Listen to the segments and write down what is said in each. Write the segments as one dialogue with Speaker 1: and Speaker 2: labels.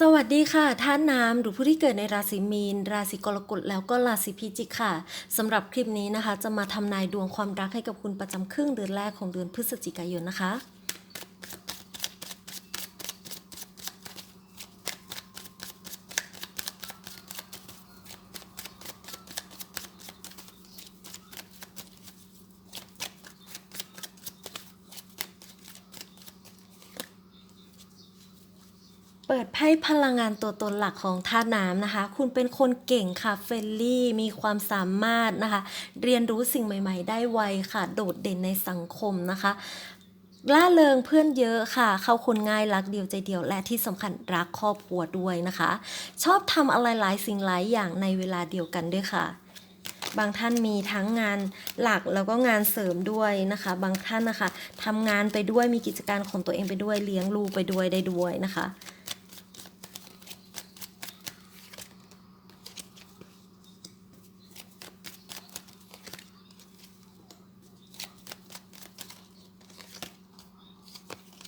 Speaker 1: สวัสดีค่ะ ท่านน้ำหรือผู้ที่เกิดในราศีมีน ราศีกรกฎแล้วก็ราศีพิจิกค่ะสำหรับคลิปนี้นะคะ จะมาทำนายดวงความรักให้กับคุณประจำครึ่งเดือนแรกของเดือนพฤศจิกายนนะคะ พลังงานตัวตนหลักของธาตุน้ำนะคะ คุณเป็นคนเก่งค่ะเฟรนลี่มีความสามารถนะคะ เรียนรู้สิ่งใหม่ ๆ ได้ไวค่ะ โดดเด่นในสังคมนะคะล่าเริงเพื่อนเยอะค่ะ เข้าคนง่ายรักเดียวใจเดียวและที่สำคัญรักครอบครัวด้วยนะคะ ชอบทำอะไรหลายสิ่งหลายอย่างในเวลาเดียวกันด้วยค่ะ บางท่านมีทั้งงานหลักแล้วก็งานเสริมด้วยนะคะ บางท่านนะคะทำงานไปด้วยมีกิจการของตัวเองไปด้วยเลี้ยงลูกไปด้วยได้ด้วยนะคะ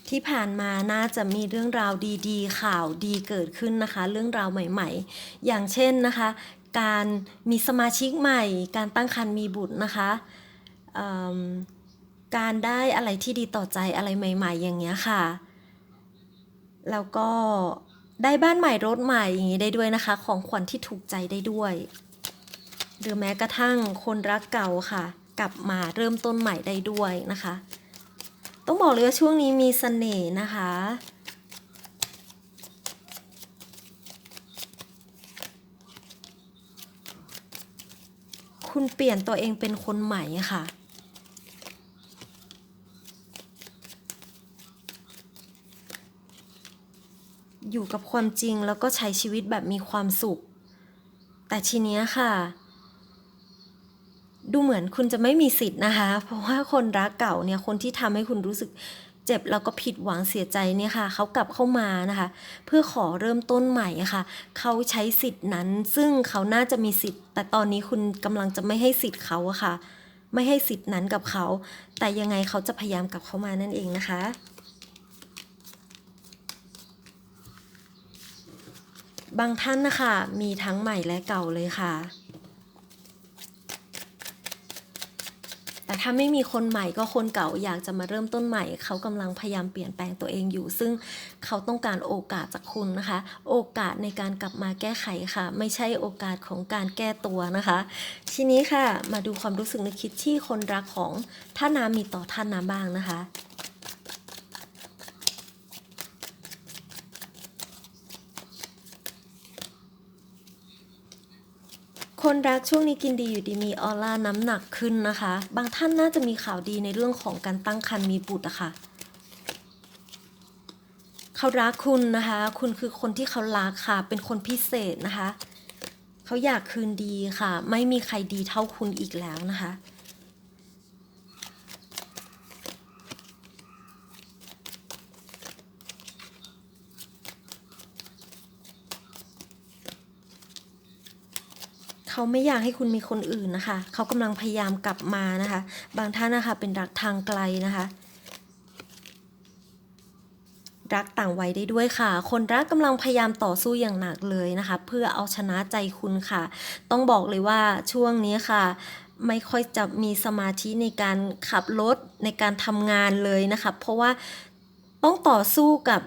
Speaker 1: ที่ผ่านมาน่าจะมีเรื่องราวดีๆ ข่าวดีเกิดขึ้นนะคะ เรื่องราวใหม่ๆ อย่างเช่นนะคะ การมีสมาชิกใหม่ การตั้งครรภ์มีบุตรนะคะการได้อะไรที่ดีต่อใจอะไรใหม่ ๆ อย่างเงี้ยค่ะ แล้วก็ได้บ้านใหม่รถใหม่อย่างนี้ได้ด้วยนะคะ ของขวัญที่ถูกใจได้ด้วย หรือแม้กระทั่งคนรักเก่าค่ะ กลับมาเริ่มต้นใหม่ได้ด้วยนะคะ ต้องบอกเลยว่าช่วงนี้มีเสน่ห์นะคะ คุณเปลี่ยนตัวเองเป็นคนใหม่ค่ะอยู่กับความจริงแล้วก็ใช้ชีวิตแบบมีความสุข แต่ทีเนี้ยค่ะ ดูเหมือนคุณจะไม่มีสิทธิ์นะคะ เพราะว่าคนรักเก่าเนี่ยคนที่ทำให้คุณรู้สึกเจ็บแล้วก็ผิดหวังเสียใจเนี่ยค่ะเขากลับเข้ามานะคะ เพื่อขอเริ่มต้นใหม่ะค่ะเขาใช้สิทธิ์นั้น ซึ่งเขาน่าจะมีสิทธิ์ แต่ตอนนี้คุณกำลังจะไม่ให้สิทธิ์เขาอะค่ะ ไม่ให้สิทธิ์นั้นกับเขา แต่ยังไงเขาจะพยายามกลับเข้ามานั่นเองนะคะบางท่านนะคะมีทั้งใหม่และเก่าเลยค่ะ แต่ถ้าไม่มีคนใหม่ก็คนเก่าอยากจะมาเริ่มต้นใหม่ เขากำลังพยายามเปลี่ยนแปลงตัวเองอยู่ ซึ่งเขาต้องการโอกาสจากคุณนะคะ โอกาสในการกลับมาแก้ไขค่ะ ไม่ใช่โอกาสของการแก้ตัวนะคะ ทีนี้ค่ะมาดูความรู้สึกนึกคิดที่คนรักของท่าน้ำมีต่อท่าน้ำบ้างนะคะ คนรักช่วงนี้กินดีอยู่ดีมีออร่าน้ำหนักขึ้นนะคะ บางท่านน่าจะมีข่าวดีในเรื่องของการตั้งครรภ์มีบุตรอะค่ะเขารักคุณนะคะ คุณคือคนที่เขารักค่ะ เป็นคนพิเศษนะคะ เขาอยากคืนดีค่ะ ไม่มีใครดีเท่าคุณอีกแล้วนะคะ เขาไม่อยากให้คุณมีคนอื่นนะคะ เขากำลังพยายามกลับมานะคะ บางท่านนะคะเป็นรักทางไกลนะคะ รักต่างวัยได้ด้วยค่ะ คนรักกำลังพยายามต่อสู้อย่างหนักเลยนะคะ เพื่อเอาชนะใจคุณค่ะ ต้องบอกเลยว่าช่วงนี้ค่ะไม่ค่อยจะมีสมาธิในการขับรถในการทำงานเลยนะคะ เพราะว่าต้องต่อสู้กับ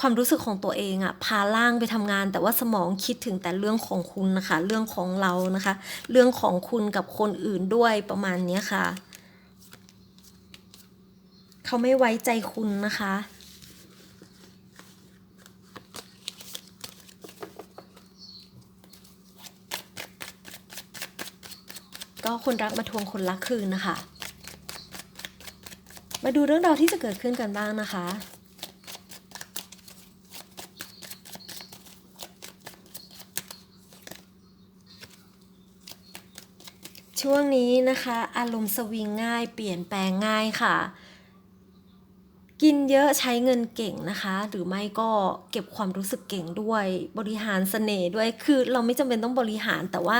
Speaker 1: ความรู้สึกของตัวเองอะพาล่างไปทำงาน แต่ว่าสมองคิดถึงแต่เรื่องของคุณนะคะ เรื่องของเรานะคะ เรื่องของคุณกับคนอื่นด้วยประมาณนี้ค่ะ เขาไม่ไว้ใจคุณนะคะก็คนรักมาทวงคนรักคืนนะคะ มาดูเรื่องราวที่จะเกิดขึ้นกันบ้างนะคะ ช่วงนี้นะคะ อารมณ์สวิงง่ายเปลี่ยนแปลงง่ายค่ะ กินเยอะใช้เงินเก่งนะคะ หรือไม่ก็เก็บความรู้สึกเก่งด้วย บริหารเสน่ห์ด้วยคือเราไม่จำเป็นต้องบริหารแต่ว่า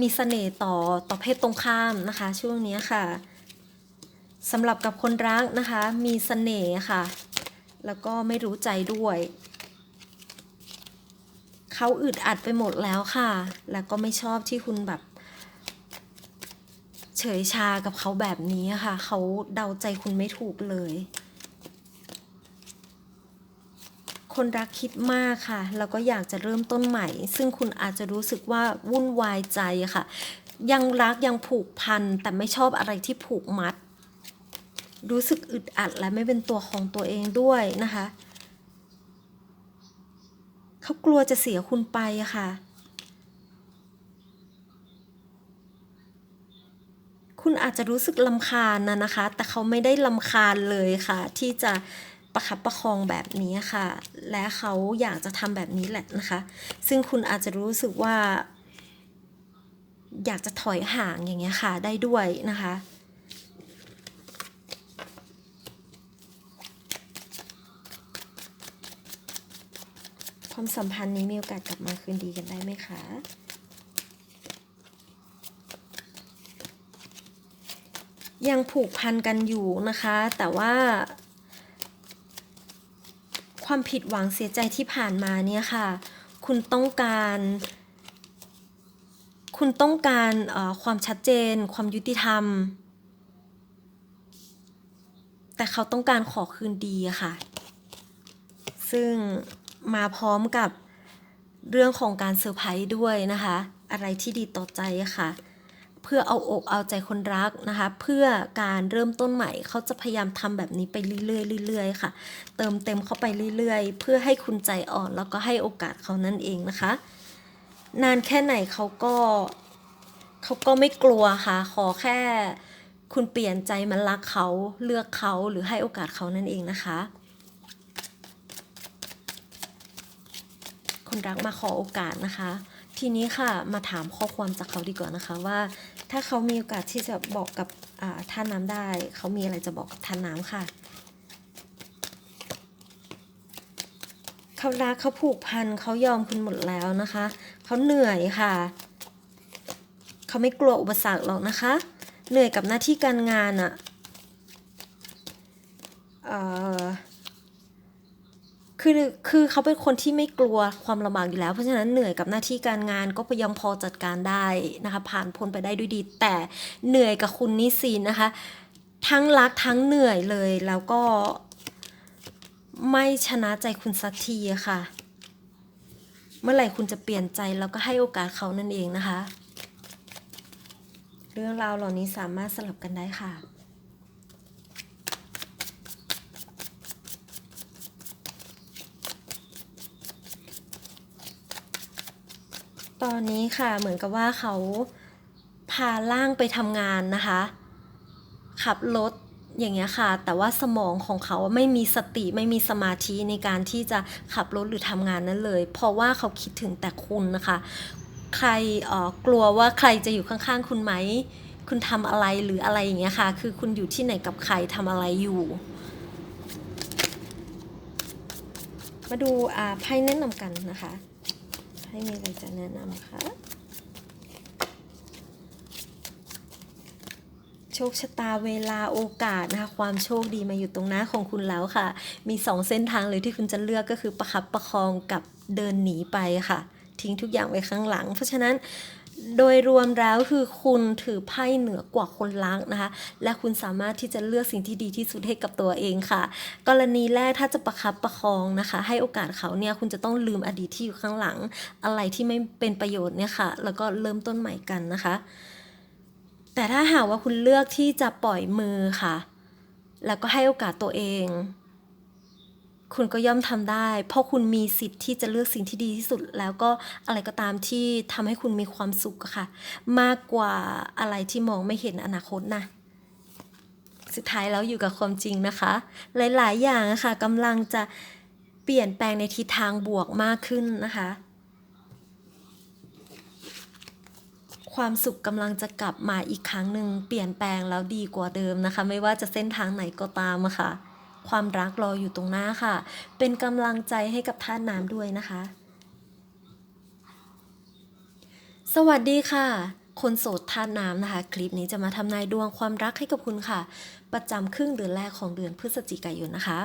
Speaker 1: มีเสน่ห์ต่อต่อเพศตรงข้ามนะคะ ช่วงนี้ค่ะสำหรับกับคนรักนะคะ มีเสน่ห์ค่ะ แล้วก็ไม่รู้ใจด้วย เขาอึดอัดไปหมดแล้วค่ะ แล้วก็ไม่ชอบที่คุณแบบ เฉยชากับเขาแบบนี้ค่ะ เขาเดาใจคุณไม่ถูกเลย คนรักคิดมากค่ะ แล้วก็อยากจะเริ่มต้นใหม่ ซึ่งคุณอาจจะรู้สึกว่าวุ่นวายใจค่ะ ยังรักยังผูกพัน แต่ไม่ชอบอะไรที่ผูกมัด รู้สึกอึดอัดและไม่เป็นตัวของตัวเองด้วยนะคะ เขากลัวจะเสียคุณไปอะค่ะ คุณอาจจะรู้สึกลำคาญนะนะคะ แต่เขาไม่ได้ลำคาญเลยค่ะ ที่จะประคับประคองแบบนี้ค่ะ และเขาอยากจะทำแบบนี้แหละนะคะ ซึ่งคุณอาจจะรู้สึกว่า อยากจะถอยห่างอย่างเงี้ยค่ะ ได้ด้วยนะคะ ความสัมพันธ์นี้มีโอกาสกลับมาคืนดีกันได้ไหมคะ ยังผูกพันกันอยู่นะคะ แต่ว่า ความผิดหวังเสียใจที่ผ่านมาเนี่ยค่ะ คุณต้องการคุณต้องการความชัดเจน ความยุติธรรม แต่เขาต้องการขอคืนดีค่ะ ซึ่ง มาพร้อมกับเรื่องของการเซอร์ไพรส์ด้วยนะคะ อะไรที่ดีต่อใจค่ะ เพื่อเอาอกเอาใจคนรักนะคะ เพื่อการเริ่มต้นใหม่เขาจะพยายามทำแบบนี้ไปเรื่อยๆเรื่อยๆค่ะ เติมเต็มเข้าไปเรื่อยๆ เพื่อให้คุณใจอ่อนแล้วก็ให้โอกาสเขานั่นเองนะคะ นานแค่ไหนเขาก็เขาก็ไม่กลัวค่ะ ขอแค่คุณเปลี่ยนใจมารักเขาเลือกเขาหรือให้โอกาสเขานั่นเองนะคะ คนรักมาขอโอกาสนะคะ ทีนี้ค่ะมาถามข้อความจากเขาดีกว่านะคะว่า ถ้าเขามีโอกาสที่จะบอกกับท่านน้ำได้ เขามีอะไรจะบอกกับท่านน้ำค่ะเขารักเขาผูกพันเขายอมคุณหมดแล้วนะคะ เขาเหนื่อยค่ะ เขาไม่กลัวอุปสรรคหรอกนะคะ เหนื่อยกับหน้าที่การงานอะเอ่อ คือคือเขาเป็นคนที่ไม่กลัวความลำบากอยู่แล้ว เพราะฉะนั้นเหนื่อยกับหน้าที่การงานก็ยังพอจัดการได้นะคะผ่านพ้นไปได้ด้วยดี แต่เหนื่อยกับคุณนิสินนะคะ ทั้งรักทั้งเหนื่อยเลยแล้วก็ไม่ชนะใจคุณสักทีอะค่ะ เมื่อไหร่คุณจะเปลี่ยนใจแล้วก็ให้โอกาสเขานั่นเองนะคะ เรื่องราวเหล่านี้สามารถสลับกันได้ค่ะ ตอนนี้ค่ะเหมือนกับว่าเขาพาล่างไปทำงานนะคะ ขับรถอย่างเงี้ยค่ะ แต่ว่าสมองของเขาไม่มีสติไม่มีสมาธิในการที่จะขับรถหรือทำงานนั้นเลย เพราะว่าเขาคิดถึงแต่คุณนะคะ ใครออกลัวว่าใครจะอยู่ข้างๆ คุณไหม คุณทำอะไรหรืออะไรอย่างเงี้ยค่ะ คือคุณอยู่ที่ไหนกับใครทำอะไรอยู่ มาดูอ่าไพ่แนะนำกันนะคะ ให้มีอะไรจะแนะนำคะโชคชะตาเวลาโอกาสนะคะความโชคดีมาอยู่ตรงหน้าของคุณแล้วค่ะ มีสองเส้นทางเลยที่คุณจะเลือกก็คือประคับประคองกับเดินหนีไปค่ะ ทิ้งทุกอย่างไว้ข้างหลัง เพราะฉะนั้น โดยรวมแล้วคือคุณถือไพ่เหนือกว่าคนรักนะคะ และคุณสามารถที่จะเลือกสิ่งที่ดีที่สุดให้กับตัวเองค่ะ กรณีแรกถ้าจะประคับประคองนะคะ ให้โอกาสเขาเนี่ยคุณจะต้องลืมอดีตที่อยู่ข้างหลัง อะไรที่ไม่เป็นประโยชน์เนี่ยค่ะ แล้วก็เริ่มต้นใหม่กันนะคะ แต่ถ้าหากว่าคุณเลือกที่จะปล่อยมือค่ะ แล้วก็ให้โอกาสตัวเอง คุณก็ย่อมทำได้ เพราะคุณมีสิทธิ์ที่จะเลือกสิ่งที่ดีที่สุด แล้วก็อะไรก็ตามที่ทำให้คุณมีความสุขค่ะ มากกว่าอะไรที่มองไม่เห็นอนาคตนะสุดท้ายแล้วอยู่กับความจริงนะคะ หลาย ๆ อย่างอะค่ะกำลังจะเปลี่ยนแปลงในทิศทางบวกมากขึ้นนะคะ ความสุขกำลังจะกลับมาอีกครั้งหนึ่งเปลี่ยนแปลงแล้วดีกว่าเดิมนะคะ ไม่ว่าจะเส้นทางไหนก็ตามะค่ะ ความรักรออยู่ตรงหน้าค่ะ เป็นกำลังใจให้กับท่านน้ำด้วยนะคะ สวัสดีค่ะ คนโสดธาตุน้ำนะคะ คลิปนี้จะมาทำนายดวงความรักให้กับคุณค่ะ ประจำครึ่งเดือนแรกของเดือนพฤศจิกายนนะคะ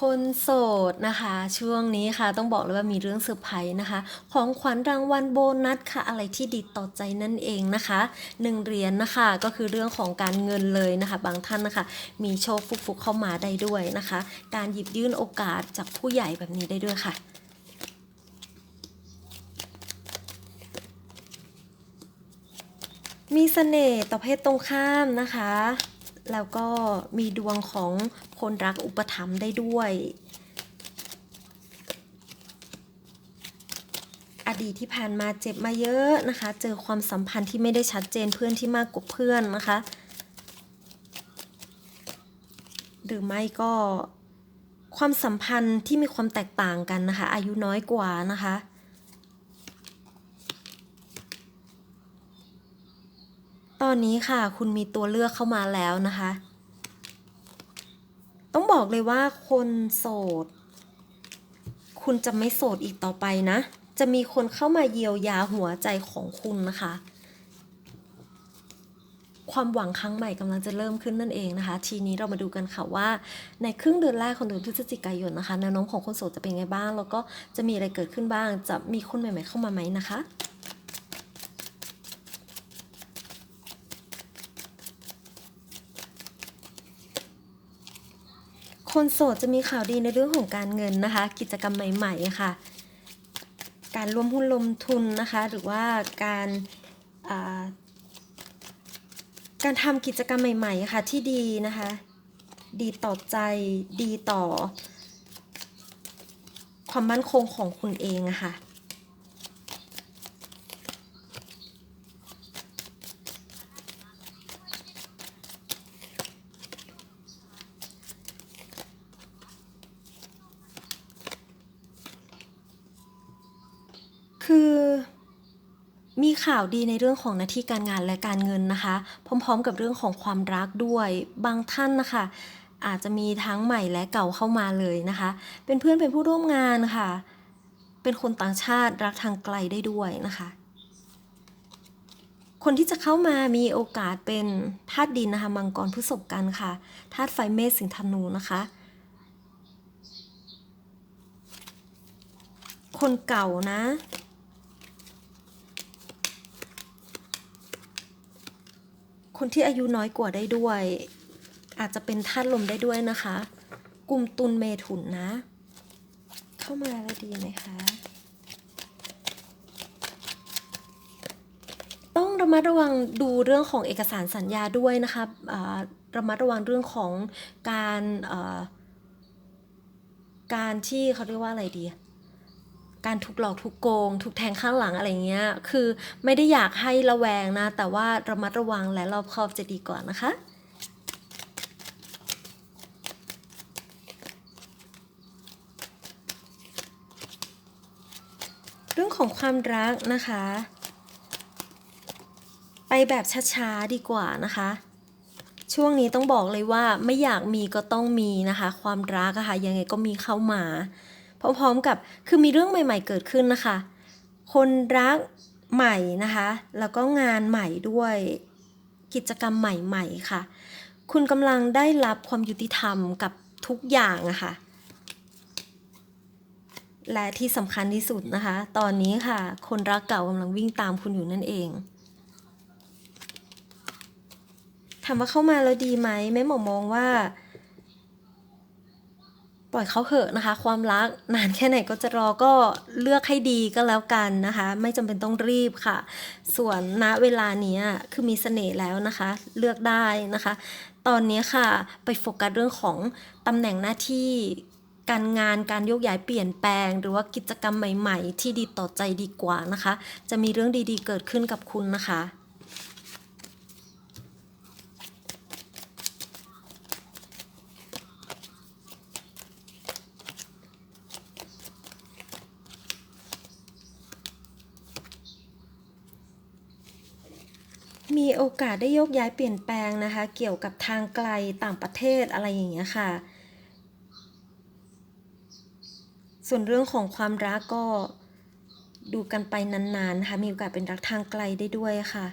Speaker 1: คนโสดนะคะ ช่วงนี้ค่ะต้องบอกเลยว่ามีเรื่องเซอร์ไพรส์นะคะ ของขวัญรางวัลโบนัสค่ะ อะไรที่ดีต่อใจนั่นเองนะคะหนึ่งเหรียญนะคะก็คือเรื่องของการเงินเลยนะคะ บางท่านนะคะ มีโชคฟุกๆเข้ามาได้ด้วยนะคะ การหยิบยื่นโอกาสจากผู้ใหญ่แบบนี้ได้ด้วยค่ะมีเสน่ห์ต่อเพศตรงข้ามนะคะ แล้วก็มีดวงของคนรักอุปถัมภ์ได้ด้วย อดีตที่ผ่านมาเจ็บมาเยอะนะคะ เจอความสัมพันธ์ที่ไม่ได้ชัดเจนเพื่อนที่มากกว่าเพื่อนนะคะ หรือไม่ก็ความสัมพันธ์ที่มีความแตกต่างกันนะคะ อายุน้อยกว่านะคะ ตอนนี้ค่ะคุณมีตัวเลือกเข้ามาแล้วนะคะ ต้องบอกเลยว่าคนโสด คุณจะไม่โสดอีกต่อไปนะ จะมีคนเข้ามาเยียวยาหัวใจของคุณนะคะ ความหวังครั้งใหม่กำลังจะเริ่มขึ้นนั่นเองนะคะ ทีนี้เรามาดูกันค่ะว่า ในครึ่งเดือนแรกของเดือนพฤศจิกายนนะคะแนวโน้มของคนโสดจะเป็นไงบ้าง แล้วก็จะมีอะไรเกิดขึ้นบ้าง จะมีคนใหม่ ๆ เข้ามาไหมนะคะ คนโสดจะมีข่าวดีในเรื่องของการเงินนะคะ กิจกรรมใหม่ๆค่ะ การร่วมหุ้นลงทุนนะคะ หรือว่าการาการทำกิจกรรมใหม่ๆค่ะที่ดีนะคะ ดีต่อใจดีต่อ ความมั่นคงของคุณเองอะค่ะ คือมี ข่าวดีในเรื่องของหน้าที่การงานและการเงินนะคะ พร้อม ๆ กับเรื่องของความรักด้วย บางท่านนะคะ อาจจะมีทั้งใหม่และเก่าเข้ามาเลยนะคะ เป็นเพื่อนเป็นผู้ร่วมงานค่ะ เป็นคนต่างชาติรักทางไกลได้ด้วยนะคะ คนที่จะเข้ามามีโอกาสเป็นธาตุดินนะคะ มังกรพฤษภกันค่ะธาตุไฟเมษสิงธนูนะคะคนเก่านะ คนที่อายุน้อยกว่าได้ด้วย อาจจะเป็นธาตุลมได้ด้วยนะคะ กลุ่มตุลเมถุนนะ เข้ามาแล้วดีไหมคะต้องระมัดระวังดูเรื่องของเอกสารสัญญาด้วยนะคะระมัดระวังเรื่องของการการที่เขาเรียกว่าอะไรดี การถูกหลอกถูกโกง ถูกแทงข้างหลังอะไรเงี้ย คือไม่ได้อยากให้ระแวงนะ แต่ว่าระมัดระวังและรอบคอบจะดีกว่านะคะ เรื่องของความรักนะคะ ไปแบบช้าๆดีกว่านะคะช่วงนี้ต้องบอกเลยว่าไม่อยากมีก็ต้องมีนะคะ ความรักอะค่ะยังไงก็มีเข้ามา พร้อมๆกับคือมีเรื่องใหม่ ๆ เกิดขึ้นนะคะ คนรักใหม่นะคะ แล้วก็งานใหม่ด้วยกิจกรรมใหม่ๆค่ะ คุณกำลังได้รับความยุติธรรมกับทุกอย่างอะค่ะ และที่สำคัญที่สุดนะคะ ตอนนี้ค่ะ คนรักเก่ากำลังวิ่งตามคุณอยู่นั่นเองถามว่าเข้ามาแล้วดีไหมแม่หมอมองว่า ปล่อยเขาเถอะนะคะ ความรักนานแค่ไหนก็จะรอก็เลือกให้ดีก็แล้วกันนะคะ ไม่จำเป็นต้องรีบค่ะ ส่วนณเวลานี้คือมีเสน่ห์แล้วนะคะ เลือกได้นะคะ ตอนนี้ค่ะไปโฟกัสเรื่องของตำแหน่งหน้าที่การงานการโยกย้ายเปลี่ยนแปลง หรือว่ากิจกรรมใหม่ ๆ ที่ดีต่อใจดีกว่านะคะ จะมีเรื่องดีๆ เกิดขึ้นกับคุณนะคะ มีโอกาสได้โยกย้ายเปลี่ยนแปลงนะคะ เกี่ยวกับทางไกลต่างประเทศอะไรอย่างเงี้ยค่ะ ส่วนเรื่องของความรักก็ดูกันไปนานๆนะคะมีโอกาสเป็นรักทางไกลได้ด้วยค่ะ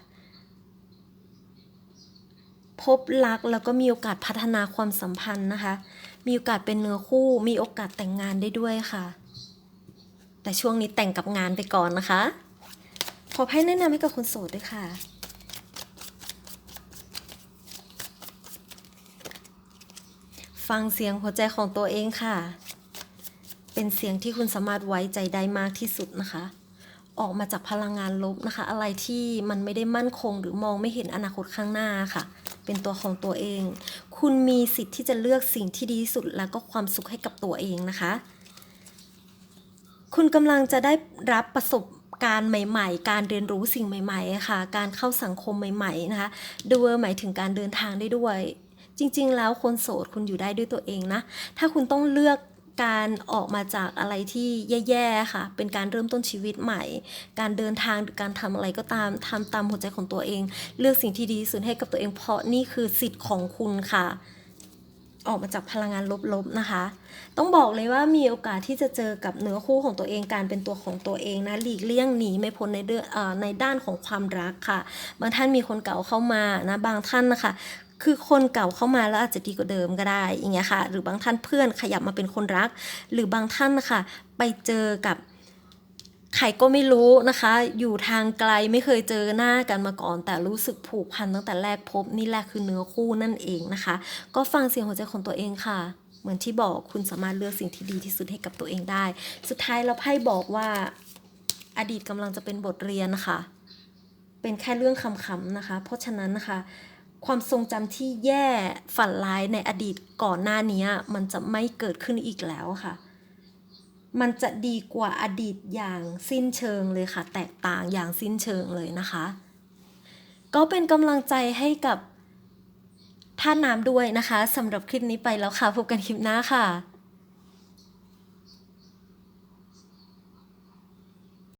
Speaker 1: พบรักแล้วก็มีโอกาสพัฒนาความสัมพันธ์นะคะ มีโอกาสเป็นเนื้อคู่ มีโอกาสแต่งงานได้ด้วยค่ะ แต่ช่วงนี้แต่งกับงานไปก่อนนะคะ ขอให้แนะนำให้กับคนโสดด้วยค่ะ ฟังเสียงหัวใจของตัวเองค่ะ เป็นเสียงที่คุณสามารถไว้ใจได้มากที่สุดนะคะ ออกมาจากพลังงานลบนะคะ อะไรที่มันไม่ได้มั่นคง หรือมองไม่เห็นอนาคตข้างหน้าค่ะ เป็นตัวของตัวเอง คุณมีสิทธิ์ที่จะเลือกสิ่งที่ดีที่สุด แล้วก็ความสุขให้กับตัวเองนะคะ คุณกำลังจะได้รับประสบการณ์ใหม่ๆ การเรียนรู้สิ่งใหม่ ๆ ค่ะ การเข้าสังคมใหม่ ๆ นะคะดูหมายถึงการเดินทางได้ด้วย จริง ๆ แล้วคนโสดคุณอยู่ได้ด้วยตัวเองนะ ถ้าคุณต้องเลือกการออกมาจากอะไรที่แย่ๆค่ะ เป็นการเริ่มต้นชีวิตใหม่ การเดินทางหรือการทำอะไรก็ตามทำตามหัวใจของตัวเอง เลือกสิ่งที่ดีสุดให้กับตัวเองเพราะนี่คือสิทธิ์ของคุณค่ะ ออกมาจากพลังงานลบๆนะคะ ต้องบอกเลยว่ามีโอกาสที่จะเจอกับเนื้อคู่ของตัวเองการเป็นตัวของตัวเองนะหลีกเลี่ยงหนีไม่พ้นในเรื่องในด้านของความรักค่ะ บางท่านมีคนเก่าเข้ามานะบางท่านนะคะ คือคนเก่าเข้ามาแล้วอาจจะดีกว่าเดิมก็ได้อย่างเงี้ยค่ะ หรือบางท่านเพื่อนขยับมาเป็นคนรัก หรือบางท่านนะคะไปเจอกับใครก็ไม่รู้นะคะ อยู่ทางไกลไม่เคยเจอหน้ากันมาก่อน แต่รู้สึกผูกพันตั้งแต่แรกพบนี่แหละคือเนื้อคู่นั่นเองนะคะ ก็ฟังเสียงหัวใจของตัวเองค่ะ เหมือนที่บอกคุณสามารถเลือกสิ่งที่ดีที่สุดให้กับตัวเองได้ สุดท้ายเราไพ่บอกว่า อดีตกำลังจะเป็นบทเรียนนะคะ เป็นแค่เรื่องคำๆนะคะ เพราะฉะนั้นนะคะ ความทรงจำที่แย่ฝันร้ายในอดีตก่อนหน้านี้มันจะไม่เกิดขึ้นอีกแล้วค่ะ มันจะดีกว่าอดีตอย่างสิ้นเชิงเลยค่ะ แตกต่างอย่างสิ้นเชิงเลยนะคะ ก็เป็นกำลังใจให้กับท่านน้ำด้วยนะคะสำหรับคลิปนี้ไปแล้วค่ะ พบกันคลิปหน้าค่ะ